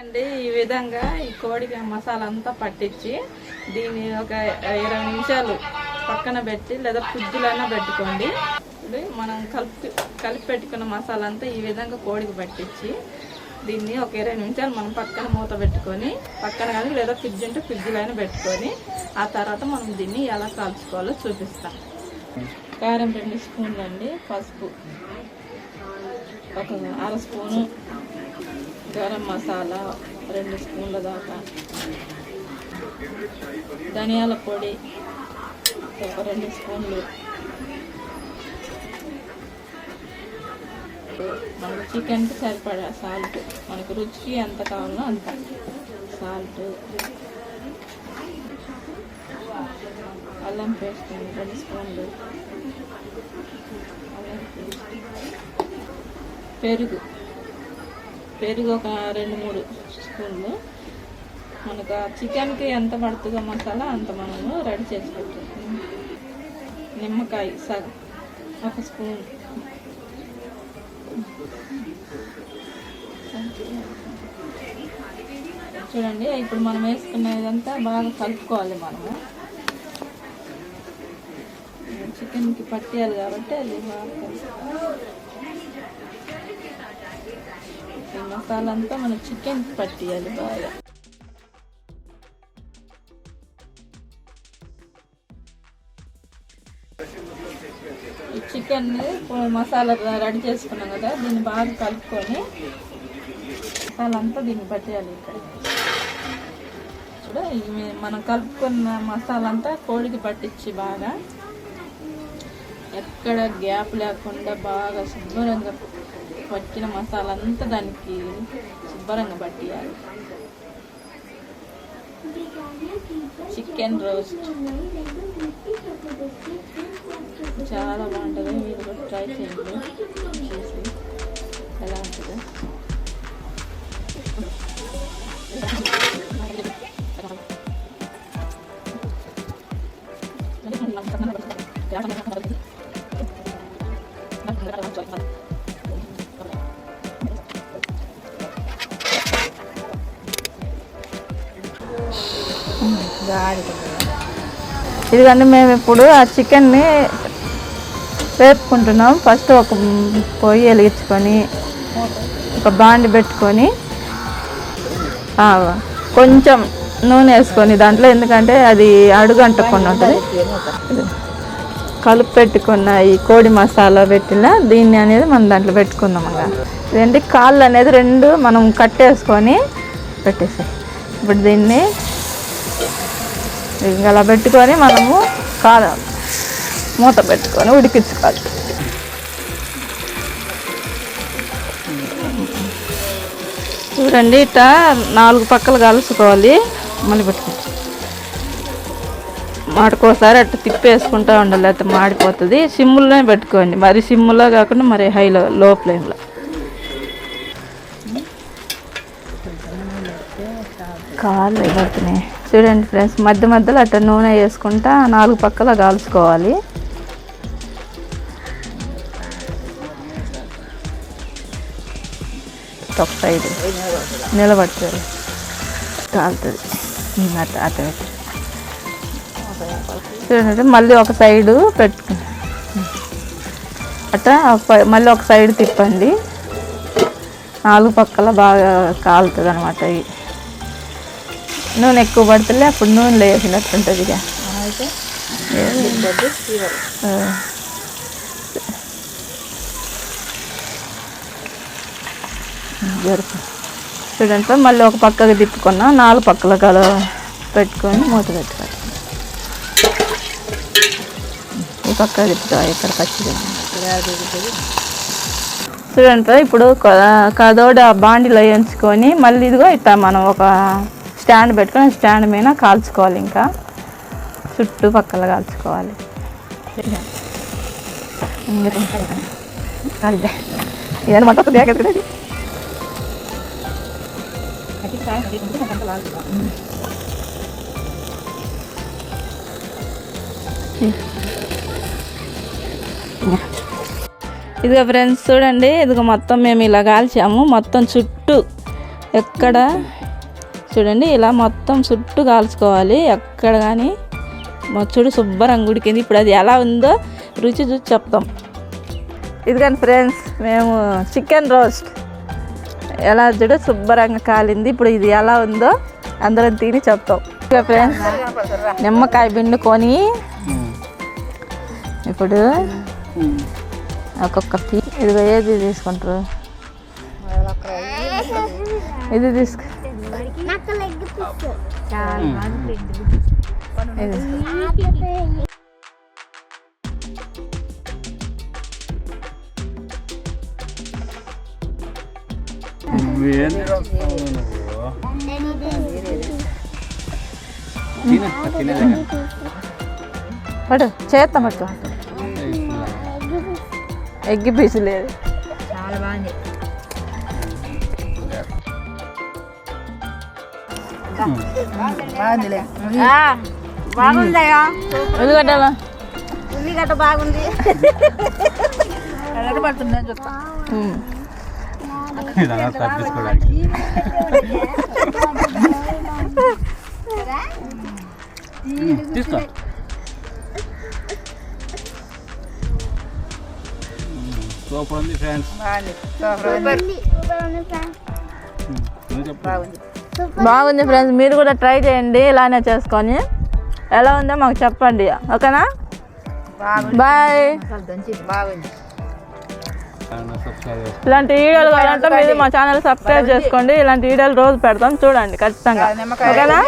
అండి ఈ విధంగా ఈ కోడికి మసాలా అంతా పట్టించి దీన్ని ఒక ఇరవై నిమిషాలు పక్కన పెట్టి లేదా ఫ్రిడ్జ్లైనా పెట్టుకోండి. ఇప్పుడు మనం కలిపి కలిపి పెట్టుకున్న మసాలా అంతా ఈ విధంగా కోడికి పట్టించి దీన్ని ఒక ఇరవై నిమిషాలు మనం పక్కన మూత పెట్టుకొని పక్కన కానీ లేదా ఫ్రిడ్జ్ ఉంటే ఫ్రిడ్జ్లైనా అయినా పెట్టుకొని ఆ తర్వాత మనం దీన్ని ఎలా కాల్చుకోవాలో చూపిస్తాం. కారం రెండు స్పూన్లు అండి పసుపు. ఒక అర స్పూను గరం మసాలా రెండు స్పూన్ల దాకా. ధనియాల పొడి ఒక రెండు స్పూన్లు. మనకు చికెన్కి సరిపడా సాల్ట్. మనకు రుచికి ఎంత కావాలో అంత. సాల్ట్. అల్లం పేస్ట్ రెండు స్పూన్లు. అల్లం పేస్ట్. పెరుగు. పెరుగు ఒక రెండు మూడు స్పూన్లు. మనకు చికెన్కి ఎంత పడుతుందో మసాలా అంత మనము రెడీ చేసి పెట్టుకుంటాం. నిమ్మకాయ సగం ఒక స్పూన్. చూడండి ఇప్పుడు మనం వేసుకున్న ఇదంతా బాగా కలుపుకోవాలి మనము. చికెన్కి పట్టేయాలి కాబట్టి అది బాగా కలుపుకోవాలి. ఈ మసాలా అంతా మనం చికెన్ పట్టియాలి బాగా. ఈ చికెన్ మసాలా రెడీ చేసుకున్నాం కదా దీన్ని బాగా కలుపుకొని మసాలా అంతా దీన్ని పట్టేయాలి ఇక్కడ. చూడ మనం కలుపుకున్న మసాలా అంతా కోడికి పట్టించి బాగా. ఎక్కడ గ్యాప్ లేకుండా బాగా శుభ్రంగా వచ్చిన మసాలా అంతా దానికి శుభ్రంగా పట్టియాలి. Chicken roast. చాలా బాగుంటుంది. మీరు కూడా ట్రై చేయండి. చేసి ఎలా ఉంటుందో. ఇదిగండి మేము ఇప్పుడు ఆ చికెన్ని వేపుకుంటున్నాం. ఫస్ట్ ఒక పొయ్యి వెలిగించుకొని ఒక బాండి పెట్టుకొని కొంచెం నూనె వేసుకొని దాంట్లో ఎందుకంటే అది అడుగంటకుండా ఉంటుంది. కలుపు పెట్టుకున్న ఈ కోడి మసాలా పెట్టిన దీన్ని అనేది మనం దాంట్లో పెట్టుకుందాం ఇదేంటి కాళ్ళు అనేది రెండు మనం కట్టేసుకొని పెట్టేసాయి. ఇప్పుడు దీన్ని ఇంకా అలా పెట్టుకొని మనము కాల మూత పెట్టుకొని ఉడికించుకోవాలి. చూడండి ఇట నాలుగు పక్కలు కలుసుకోవాలి. మళ్ళీ పెట్టుకోవచ్చు. మాడుకోసారి అట్లా తిప్పేసుకుంటూ ఉండాలి అయితే మాడిపోతుంది. సిమ్లోనే పెట్టుకోండి. మరి సిమ్లో కాకుండా మరి హైలో లో ఫ్లేమ్లో. కాళ్ళు పడుతున్నాయి చూడండి ఫ్రెండ్స్ మధ్య మధ్యలో అట్లా నూనె వేసుకుంటా నాలుగు పక్కల కాల్చుకోవాలి. ఒక సైడ్ నిలబడుతుంది కాలుతుంది. అటు అట్ట చూడండి మళ్ళీ ఒక సైడు పెట్టు అట్లా మళ్ళీ ఒక సైడ్ తిప్పండి. నాలుగు పక్కల బాగా కాలుతుంది అనమాట ఇవి నూనె ఎక్కువ పడుతుంటే అప్పుడు నూనెలో వేసినట్టు ఉంటుంది ఇక. జరుపు. చూడండి మళ్ళీ ఒక పక్కకి తిప్పుకున్నా నాలుగు పక్కల కల పెట్టుకొని మూత పెట్టుకోవాలి. ఈ పక్క తిప్పుతా ఇక్కడ పచ్చిగా చూడండి ఇప్పుడు కదోడ బాండిలో వేయించుకొని మళ్ళీ ఇదిగో ఇట్లా మనం ఒక స్టాండ్ పెట్టుకొని స్టాండ్ మీద కాల్చుకోవాలి ఇంకా. చుట్టూ పక్కల కాల్చుకోవాలి. ఇదని మంట వస్తుంది ఇదిగో ఫ్రెండ్స్ చూడండి ఇదిగో మొత్తం మేము ఇలా కాల్చాము. మొత్తం చుట్టూ ఎక్కడ చూడండి ఇలా మొత్తం చుట్టూ కాల్చుకోవాలి. ఎక్కడ కానీ చూడు శుభ్రంగా ఉడికింది ఇప్పుడు అది ఎలా ఉందో రుచి చూసి చెప్తాం. ఇది కానీ ఫ్రెండ్స్ మేము చికెన్ రోస్ట్. ఎలా చూడు శుభ్రంగా కాలింది. ఇప్పుడు ఇది ఎలా ఉందో అందరం తిని చెప్తాం. ఇక ఫ్రెండ్స్ నిమ్మకాయ పిండుకొని ఇప్పుడు ఒక్కొక్క పీ ఇది ఏది తీసుకుంటారు? ఇది తీసుకు ఇది ఏంది రాస్తున్నావు నువ్వు తిన తినేదే పడు చేస్తాం అక్క ఎగ్గి పీసు లేదు బాగుందయ్యా. ఉల్లిగడ్డలు ఉల్లిగడ్డ బాగుంది. తీసుకో. సూపర్ ఉంది ఫ్రెండ్స్. చెప్పు. బాగుంది ఫ్రెండ్స్ మీరు కూడా ట్రై చేయండి. ఇలానే చేసుకొని. ఎలా ఉందో మాకు చెప్పండి. ఓకేనా? బాయ్ ఇలాంటి వీడియోలు కావాలంటే మీరు మా ఛానల్ సబ్స్క్రైబ్ చేసుకోండి ఇలాంటి వీడియోలు రోజు పెడతాం. చూడండి ఖచ్చితంగా. ఓకేనా?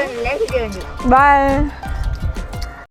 బాయ్